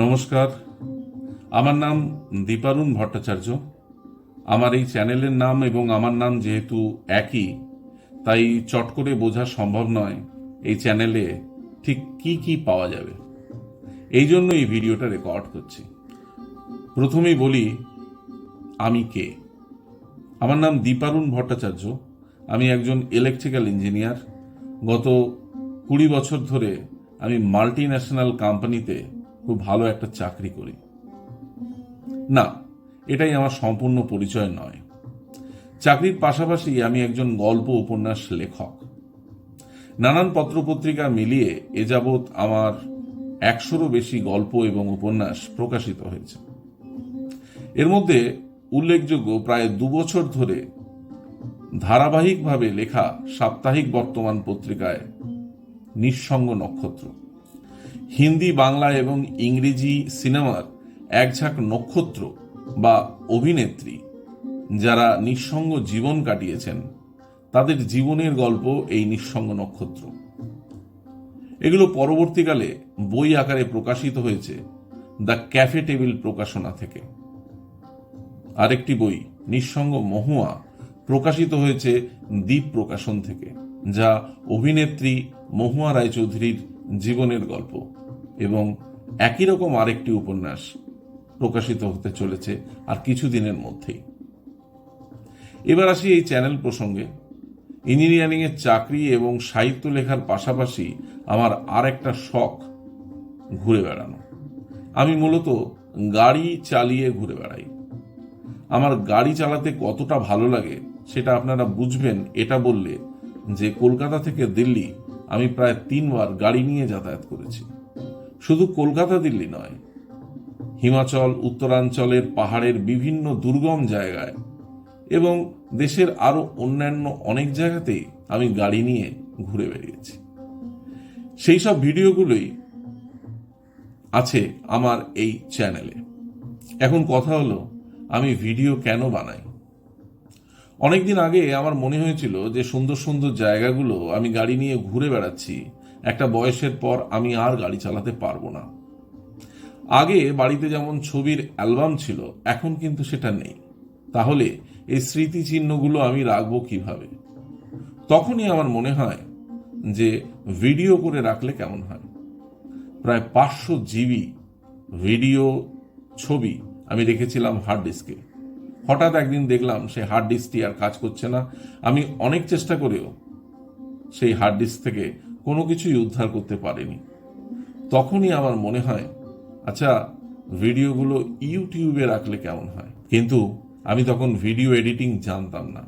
নমস্কার। আমার নাম দীপারুণ ভট্টাচার্য। আমার এই চ্যানেলের নাম এবং আমার নাম যেহেতু একই, তাই চট করে বোঝা সম্ভব নয় এই চ্যানেলে ঠিক কি কি পাওয়া যাবে। এই জন্য এই ভিডিওটা রেকর্ড করছি। প্রথমেই বলি, আমি কে? আমার নাম দীপারুণ ভট্টাচার্য। আমি একজন ইলেকট্রিক্যাল ইঞ্জিনিয়ার গত কুড়ি বছর ধরে আমি মাল্টি ন্যাশনাল কোম্পানিতে খুব ভালো একটা চাকরি করি। না, এটাই আমার সম্পূর্ণ পরিচয় নয়। চাকরির পাশাপাশি আমি একজন গল্প উপন্যাস লেখক। নানান পত্রপত্রিকা মিলিয়ে এ যাবৎ আমার একশোরও বেশি গল্প এবং উপন্যাস প্রকাশিত হয়েছে। এর মধ্যে উল্লেখযোগ্য প্রায় দুবছর ধরে ধারাবাহিকভাবে লেখা সাপ্তাহিক বর্তমান পত্রিকায় নিঃসঙ্গ নক্ষত্র। হিন্দি, বাংলা এবং ইংরেজি সিনেমার একঝাঁক নক্ষত্র বা অভিনেত্রী যারা নিঃসঙ্গ জীবন কাটিয়েছেন, তাদের জীবনের গল্প এই নিঃসঙ্গ নক্ষত্র। এগুলো পরবর্তীকালে বই আকারে প্রকাশিত হয়েছে দ্য ক্যাফে টেবিল প্রকাশনা থেকে। আরেকটি বই, নিঃসঙ্গ মহুয়া, প্রকাশিত হয়েছে দ্বীপ প্রকাশন থেকে, যা অভিনেত্রী মহুয়া রায়চৌধুরীর জীবনের গল্প। এবং একই রকম আরেকটি উপন্যাস প্রকাশিত হতে চলেছে আর কিছুদিনের মধ্যেই। এবার আসি এই চ্যানেল প্রসঙ্গে। ইঞ্জিনিয়ারিং এর চাকরি এবং সাহিত্য লেখার পাশাপাশি আমার আর একটা শখ, ঘুরে বেড়ানো। আমি মূলত গাড়ি চালিয়ে ঘুরে বেড়াই। আমার গাড়ি চালাতে কতটা ভালো লাগে সেটা আপনারা বুঝবেন এটা বললে যে কলকাতা থেকে দিল্লি আমি প্রায় তিনবার গাড়ি নিয়ে যাতায়াত করেছি। শুধু কলকাতা দিল্লি নয়, হিমাচল, উত্তরাঞ্চলের পাহাড়ের বিভিন্ন দুর্গম জায়গায় এবং দেশের আরও অন্যান্য অনেক জায়গাতেই আমি গাড়ি নিয়ে ঘুরে বেরিয়েছি সেই সব ভিডিওগুলোই আছে আমার এই চ্যানেলে। এখন কথা হলো, আমি ভিডিও কেন বানাই? অনেকদিন আগে আমার মনে হয়েছিল যে সুন্দর সুন্দর জায়গাগুলো আমি গাড়ি নিয়ে ঘুরে বেড়াচ্ছি একটা বয়সের পর আমি আর গাড়ি চালাতে পারব না। আগে বাড়িতে যেমন ছবির অ্যালবাম ছিল, এখন কিন্তু সেটা নেই। তাহলে এই স্মৃতিচিহ্নগুলো আমি রাখব কীভাবে? তখনই আমার মনে হয় যে ভিডিও করে রাখলে কেমন হয়? প্রায় পাঁচশো জিবি ভিডিও ছবি আমি রেখেছিলাম হার্ড ডিস্কে। হঠাৎ একদিন দেখলাম সেই হার্ড ডিস্কটি আর কাজ করছে না। আমি অনেক চেষ্টা করেও সেই হার্ড ডিস্ক থেকে কোনো কিছুই উদ্ধার করতে পারিনি। তখনই আমার মনে হয় আচ্ছা ভিডিওগুলো ইউটিউবে রাখলে কেমন হয়? কিন্তু আমি তখন ভিডিও এডিটিং জানতাম না।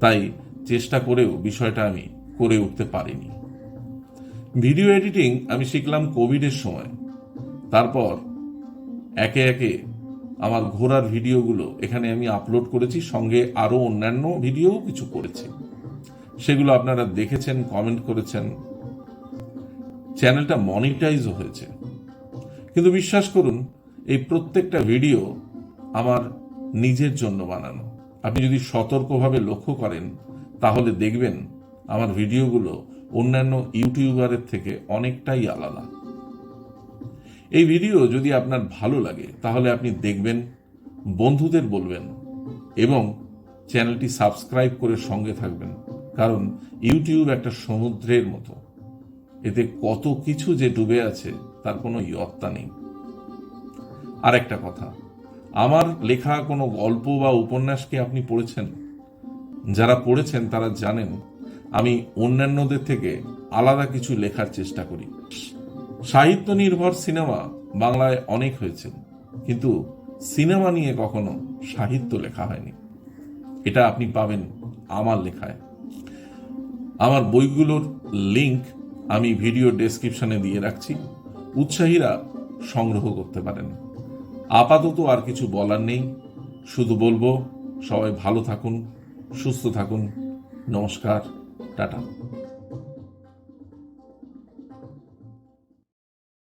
তাই চেষ্টা করেও বিষয়টা আমি করে উঠতে পারিনি। ভিডিও এডিটিং আমি শিখলাম কোভিডের সময়। তারপর একে একে আমার ঘোরার ভিডিওগুলো এখানে আমি আপলোড করেছি, সঙ্গে আরও অন্যান্য ভিডিও কিছু করেছি। সেগুলো আপনারা দেখেছেন কমেন্ট করেছেন। চ্যানেলটা মনিটাইজও হয়েছে। কিন্তু বিশ্বাস করুন, এই প্রত্যেকটা ভিডিও আমার নিজের জন্য বানানো। আপনি যদি সতর্কভাবে লক্ষ্য করেন, তাহলে দেখবেন আমার ভিডিওগুলো অন্যান্য ইউটিউবারের থেকে অনেকটাই আলাদা। এই ভিডিও যদি আপনার ভালো লাগে, তাহলে আপনি দেখবেন, বন্ধুদের বলবেন এবং চ্যানেলটি সাবস্ক্রাইব করে সঙ্গে থাকবেন। কারণ ইউটিউব একটা সমুদ্রের মতো। এতে কত কিছু যে ডুবে আছে, তার কোনো ইয়ত্তা নেই। আর একটা কথা, আমার লেখা কোনো গল্প বা উপন্যাস কি আপনি পড়েছেন? যারা পড়েছেন, তারা জানেন, আমি অন্যান্যদের থেকে আলাদা কিছু লেখার চেষ্টা করি। সাহিত্য নির্ভর সিনেমা বাংলায় অনেক হয়েছে, কিন্তু সিনেমা নিয়ে কখনো সাহিত্য লেখা হয়নি। এটা আপনি পাবেন আমার লেখায়। আমার বইগুলোর লিংক আমি ভিডিও ডেসক্রিপশনে দিয়ে রাখছি। উৎসাহীরা সংগ্রহ করতে পারেন। আপাতত আর কিছু বলার নেই। শুধু বলব, সবাই ভালো থাকুন, সুস্থ থাকুন। নমস্কার, টাটা।